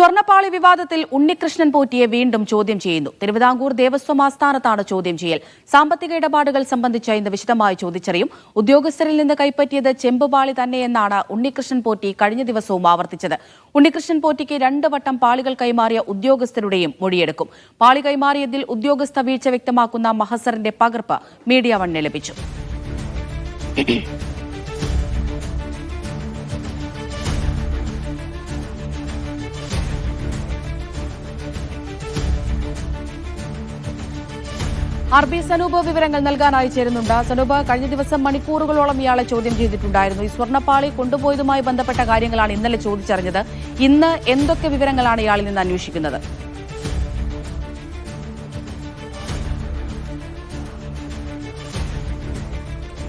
സ്വർണപ്പാളി വിവാദത്തിൽ ഉണ്ണികൃഷ്ണൻ പോറ്റിയെ വീണ്ടും ചോദ്യം ചെയ്യുന്നു. തിരുവിതാംകൂർ ദേവസ്വം ആസ്ഥാനത്താണ് ചോദ്യം ചെയ്യൽ. സാമ്പത്തിക ഇടപാടുകൾ സംബന്ധിച്ച ഇന്ന് വിശദമായി ചോദിച്ചറിയും. ഉദ്യോഗസ്ഥരിൽ നിന്ന് കൈപ്പറ്റിയത് ചെമ്പുപാളി തന്നെയെന്നാണ് ഉണ്ണികൃഷ്ണൻ പോറ്റി കഴിഞ്ഞ ദിവസവും ആവർത്തിച്ചത്. ഉണ്ണികൃഷ്ണൻ പോറ്റിക്ക് രണ്ട് വട്ടം പാളികൾ കൈമാറിയ ഉദ്യോഗസ്ഥരുടെയും മൊഴിയെടുക്കും. പാളി കൈമാറിയതിൽ ഉദ്യോഗസ്ഥ വീഴ്ച വ്യക്തമാക്കുന്ന മഹസറിന്റെ പകർപ്പ് മീഡിയ വണ്ണിന് ലഭിച്ചു. ആർ ബി സനൂപ് വിവരങ്ങൾ നൽകാനായി ചേരുന്നുണ്ട്. സനൂപ് കഴിഞ്ഞ ദിവസം മണിക്കൂറുകളോളം ഇയാളെ ചോദ്യം ചെയ്തിട്ടുണ്ടായിരുന്നു. ഈ സ്വർണപ്പാളി കൊണ്ടുപോയതുമായി ബന്ധപ്പെട്ട കാര്യങ്ങളാണ് ഇന്നലെ ചോദിച്ചറിഞ്ഞത്. ഇന്ന് എന്തൊക്കെ വിവരങ്ങളാണ് ഇയാളിൽ നിന്ന് അന്വേഷിക്കുന്നത്?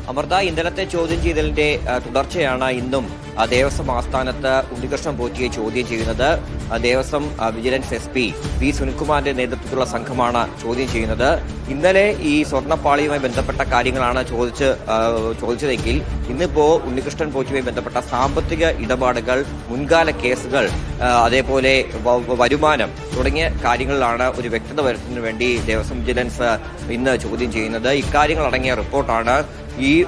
അമൃത ഇന്നലത്തെ ചോദ്യം ചെയ്തതിന്റെ തുടർച്ചയാണ് ഇന്നും ദേവസ്വം ആസ്ഥാനത്ത് ഉണ്ണികൃഷ്ണൻ പോറ്റിയെ ചോദ്യം ചെയ്യുന്നത്. Devaswom vigilance S P V സുനിൽകുമാറിന്റെ നേതൃത്വത്തിലുള്ള സംഘമാണ് ചോദ്യം ചെയ്യുന്നത്. ഇന്നലെ ഈ സ്വർണപ്പാളിയുമായി ബന്ധപ്പെട്ട കാര്യങ്ങളാണ് ചോദിച്ച് ചോദിച്ചതെങ്കിൽ ഇന്നിപ്പോ ഉണ്ണികൃഷ്ണൻ പോറ്റിയുമായി ബന്ധപ്പെട്ട സാമ്പത്തിക ഇടപാടുകൾ മുൻകാല കേസുകൾ അതേപോലെ വരുമാനം തുടങ്ങിയ കാര്യങ്ങളിലാണ് ഒരു വ്യക്തത വരുത്തുന്നതിന് വേണ്ടി ദേവസ്വം വിജിലൻസ് ഇന്ന് ചോദ്യം ചെയ്യുന്നത്. ഇക്കാര്യങ്ങൾ അടങ്ങിയ റിപ്പോർട്ടാണ് ഈ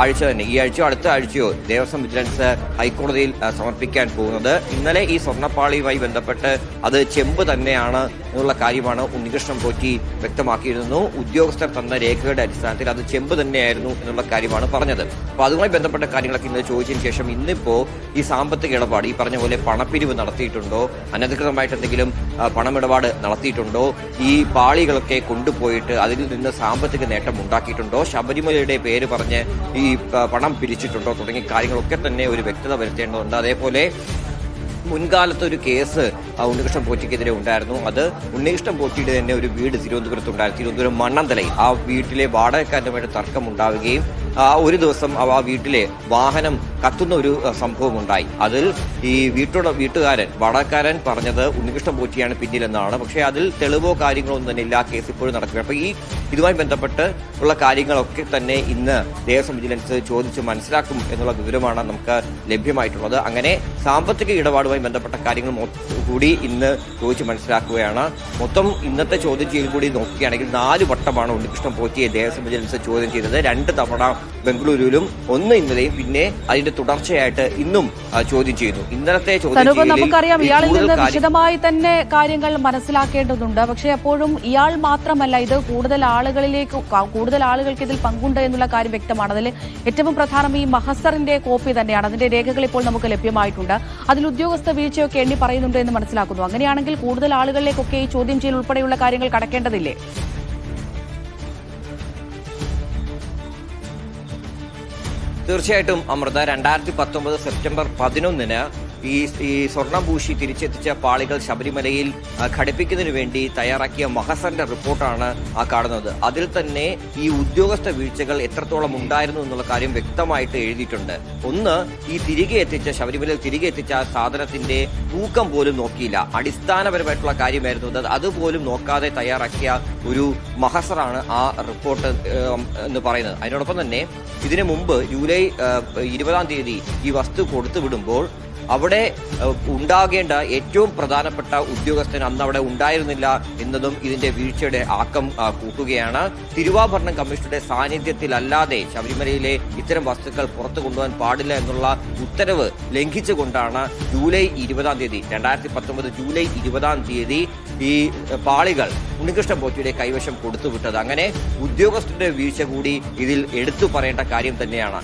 ആഴ്ച തന്നെ ഈ ആഴ്ചയോ അടുത്ത ആഴ്ചയോ ദേവസ്വം വിജിലൻസ് ഹൈക്കോടതിയിൽ സമർപ്പിക്കാൻ പോകുന്നത്. ഇന്നലെ ഈ സ്വർണപ്പാളിയുമായി ബന്ധപ്പെട്ട് അത് ചെമ്പ് തന്നെയാണ് എന്നുള്ള കാര്യമാണ് ഉണ്ണികൃഷ്ണൻ പോറ്റി വ്യക്തമാക്കിയിരുന്നു. ഉദ്യോഗസ്ഥർ തന്ന രേഖകളുടെ അടിസ്ഥാനത്തിൽ അത് ചെമ്പ് തന്നെയായിരുന്നു എന്നുള്ള കാര്യമാണ് പറഞ്ഞത്. അപ്പൊ അതുമായി ബന്ധപ്പെട്ട കാര്യങ്ങളൊക്കെ ഇന്ന് ചോദിച്ചതിന് ശേഷം ഇന്നിപ്പോ ഈ സാമ്പത്തിക ഇടപാട് ഈ പറഞ്ഞ പോലെ പണപ്പിരിവ് നടത്തിയിട്ടുണ്ടോ? അനധികൃതമായിട്ട് എന്തെങ്കിലും പണമിടപാട് നടത്തിയിട്ടുണ്ടോ? ഈ പാളികളൊക്കെ കൊണ്ടുപോയിട്ട് അതിൽ നിന്ന് സാമ്പത്തിക നേട്ടം ഉണ്ടാക്കിയിട്ടുണ്ടോ? ശബരിമലയുടെ പേര് പറഞ്ഞ് ഈ പണം പിരിച്ചിട്ടുണ്ടോ? തുടങ്ങിയ കാര്യങ്ങളൊക്കെ തന്നെ ഒരു വ്യക്തത വരുത്തേണ്ടതുണ്ട്. അതേപോലെ മുൻകാലത്ത് ഒരു കേസ് ഉണ്ണികൃഷ്ണൻ പോറ്റിക്കെതിരെ ഉണ്ടായിരുന്നു. അത് ഉണ്ണികൃഷ്ണൻ പോറ്റിയുടെ തന്നെ ഒരു വീട് തിരുവനന്തപുരത്ത് ഉണ്ടായിരുന്നു. തിരുവനന്തപുരം മണ്ണന്തലയിൽ ആ വീട്ടിലെ വാടകക്കാരനുമായിട്ട് തർക്കം ഉണ്ടാവുകയും ആ ഒരു ദിവസം ആ വീട്ടിലെ വാഹനം കത്തുന്ന ഒരു സംഭവം ഉണ്ടായി അതിൽ ഈ വീട്ടുട വീട്ടുകാരൻ വടക്കാരൻ പറഞ്ഞത് ഉണ്ണികൃഷ്ണൻ പോറ്റിയാണ് പിന്നിലെന്നാണ്. പക്ഷേ അതിൽ തെളിവോ കാര്യങ്ങളോ ഒന്നും തന്നെ ഇല്ല. കേസ് ഇപ്പോഴും നടക്കുക അപ്പൊ ഈ ഇതുമായി ബന്ധപ്പെട്ട് ഉള്ള കാര്യങ്ങളൊക്കെ തന്നെ ഇന്ന് ദേവസ്വം വിജിലൻസ് ചോദിച്ച് മനസ്സിലാക്കും എന്നുള്ള വിവരമാണ് നമുക്ക് ലഭ്യമായിട്ടുള്ളത്. അങ്ങനെ സാമ്പത്തിക ഇടപാടുമായി ബന്ധപ്പെട്ട കാര്യങ്ങൾ കൂടി ഇന്ന് ചോദിച്ച് മനസ്സിലാക്കുകയാണ്. മൊത്തം ഇന്നത്തെ ചോദ്യം ചെയ്യൽ കൂടി നോക്കുകയാണെങ്കിൽ നാല് വട്ടമാണ് ഉണ്ണികൃഷ്ണൻ പോറ്റിയെ ദേവസ്വം വിജിലൻസ് ചോദ്യം ചെയ്തത്. രണ്ട് തവണ ബംഗളൂരുവിലും ഒന്ന് ഇന്നലെയും പിന്നെ അതിന്റെ തുടർച്ചയായിട്ട് ഇന്നും ചോദ്യം ചെയ്തു. ഇന്നലത്തെ ചോദ്യം നമുക്കറിയാം ഇയാളിൽ നിന്ന് വിശദമായി തന്നെ കാര്യങ്ങൾ മനസ്സിലാക്കേണ്ടതുണ്ട്. പക്ഷേ എപ്പോഴും ഇയാൾ മാത്രമല്ല ഇത് കൂടുതൽ ആളുകളിലേക്ക് കൂടുതൽ ആളുകൾക്ക് ഇതിൽ പങ്കുണ്ട് എന്നുള്ള കാര്യം വ്യക്തമാണ്. അതിൽ ഏറ്റവും പ്രധാനം ഈ മഹസറിന്റെ കോപ്പി തന്നെയാണ്. അതിന്റെ രേഖകൾ ഇപ്പോൾ നമുക്ക് ലഭ്യമായിട്ടുണ്ട്. അതിൽ ഉദ്യോഗസ്ഥ വീഴ്ചയൊക്കെ എണ്ണി പറയുന്നുണ്ട് എന്ന് മനസ്സിലാക്കുന്നു. അങ്ങനെയാണെങ്കിൽ കൂടുതൽ ആളുകളിലേക്കൊക്കെ ഈ ചോദ്യം ചെയ്യൽ ഉൾപ്പെടെയുള്ള കാര്യങ്ങൾ കടക്കേണ്ടതില്ലേ? തീർച്ചയായിട്ടും അമൃത രണ്ടായിരത്തി പത്തൊമ്പത് സെപ്റ്റംബർ പതിനൊന്നിന് ഈ ഈ സ്വർണം പൂശി തിരിച്ചെത്തിച്ച പാളികൾ ശബരിമലയിൽ ഘടിപ്പിക്കുന്നതിന് വേണ്ടി തയ്യാറാക്കിയ മഹസന്റെ റിപ്പോർട്ടാണ് കാണുന്നത്. അതിൽ തന്നെ ഈ ഉദ്യോഗസ്ഥ വീഴ്ചകൾ എത്രത്തോളം ഉണ്ടായിരുന്നു എന്നുള്ള കാര്യം വ്യക്തമായിട്ട് എഴുതിയിട്ടുണ്ട്. ഒന്ന് ഈ തിരികെ എത്തിച്ച ശബരിമലയിൽ തിരികെ എത്തിച്ച സാധനത്തിന്റെ തൂക്കം പോലും നോക്കിയില്ല. അടിസ്ഥാനപരമായിട്ടുള്ള കാര്യമായിരുന്നു അത്. അതുപോലും നോക്കാതെ തയ്യാറാക്കിയ ഒരു മഹസറാണ് ആ റിപ്പോർട്ട് എന്ന് പറയുന്നത്. അതിനോടൊപ്പം തന്നെ ഇതിനു മുമ്പ് ജൂലൈ ഇരുപതാം തീയതി ഈ വസ്തു കൊടുത്തു വിടുമ്പോൾ അവിടെ ഉണ്ടാകേണ്ട ഏറ്റവും പ്രധാനപ്പെട്ട ഉദ്യോഗസ്ഥൻ അന്ന് അവിടെ ഉണ്ടായിരുന്നില്ല എന്നതും ഇതിന്റെ വീഴ്ചയുടെ ആക്കം കൂട്ടുകയാണ്. തിരുവാഭരണം കമ്മീഷണറുടെ സാന്നിധ്യത്തിലല്ലാതെ ശബരിമലയിലെ ഇത്തരം വസ്തുക്കൾ പുറത്തു കൊണ്ടുപോകാൻ പാടില്ല എന്നുള്ള ഉത്തരവ് ലംഘിച്ചുകൊണ്ടാണ് ജൂലൈ ഇരുപതാം തീയതി രണ്ടായിരത്തി പത്തൊമ്പത് ജൂലൈ ഇരുപതാം തീയതി ഈ പാളികൾ ഉണ്ണികൃഷ്ണൻ പോറ്റിയുടെ കൈവശം കൊടുത്തുവിട്ടത്. അങ്ങനെ ഉദ്യോഗസ്ഥരുടെ വീഴ്ച കൂടി ഇതിൽ എടുത്തു പറയേണ്ട കാര്യം തന്നെയാണ്.